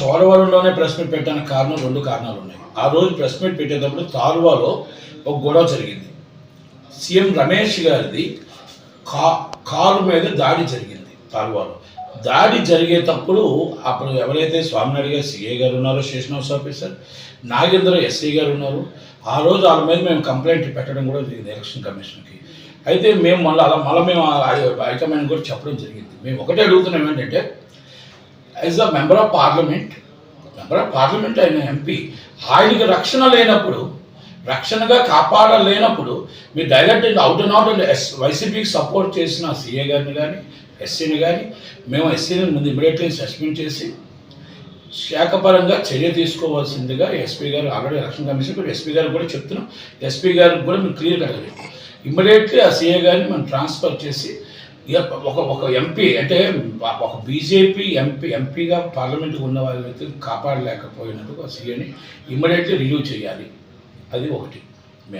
చోడవరంలోనే press meet పెట్టడానికి కారణం రెండు కారణాలు ఉన్నాయి. ఆ రోజు ప్రెస్ మీట్ పెట్టేటప్పుడు తాలువాలో ఒక గొడవ జరిగింది. సీఎం రమేష్ గారిది కా కారు మీద దాడి జరిగింది తారువాలో. దాడి జరిగేటప్పుడు అప్పుడు ఎవరైతే స్వామినాయుడు గారు సిఏ గారు ఉన్నారో స్టేషన్ ఆఫీసర్ నాగేంద్ర ఎస్ఐ గారు ఉన్నారు ఆ రోజు వాళ్ళ మీద మేము కంప్లైంట్ పెట్టడం కూడా జరిగింది ఎలక్షన్ కమిషన్కి అయితే మేము మళ్ళీ అలా మళ్ళీ మేము ఆ హైకమాండ్ కూడా చెప్పడం జరిగింది. మేము ఒకటే అడుగుతున్నాం ఏంటంటే as a member of parliament member of parliament అయిన ఎంపీ ఆయనకి రక్షణ లేనప్పుడు రక్షణగా కాపాడలేనప్పుడు మీరు డైరెక్ట్ అవుట్ అండ్ అవుట్ ఎస్ వైసీపీకి సపోర్ట్ చేసిన సీఏ గారిని కానీ ఎస్సీని కానీ మేము ఎస్సీని ముందు ఇమీడియట్లీ సస్పెండ్ చేసి శాఖపరంగా చర్య తీసుకోవాల్సిందిగా ఎస్పీ గారు ఆల్రెడీ రక్షణ కమిషన్ కూడా ఎస్పీ గారు కూడా చెప్తున్నాం. ఎస్పీ గారికి కూడా మేము క్లియర్ అడగలేదు. ఇమీడియట్లీ ఆ సీఏ గారిని మనం ట్రాన్స్ఫర్ చేసి ఒక ఒక ఎంపీ అంటే ఒక బీజేపీ ఎంపీ ఎంపీగా పార్లమెంట్కి ఉన్న వాళ్ళని కాపాడలేకపోయినందుకు ఆ సీఎని ఇమ్మీడియట్లీ రిలీవ్ చేయాలి. అది ఒకటి.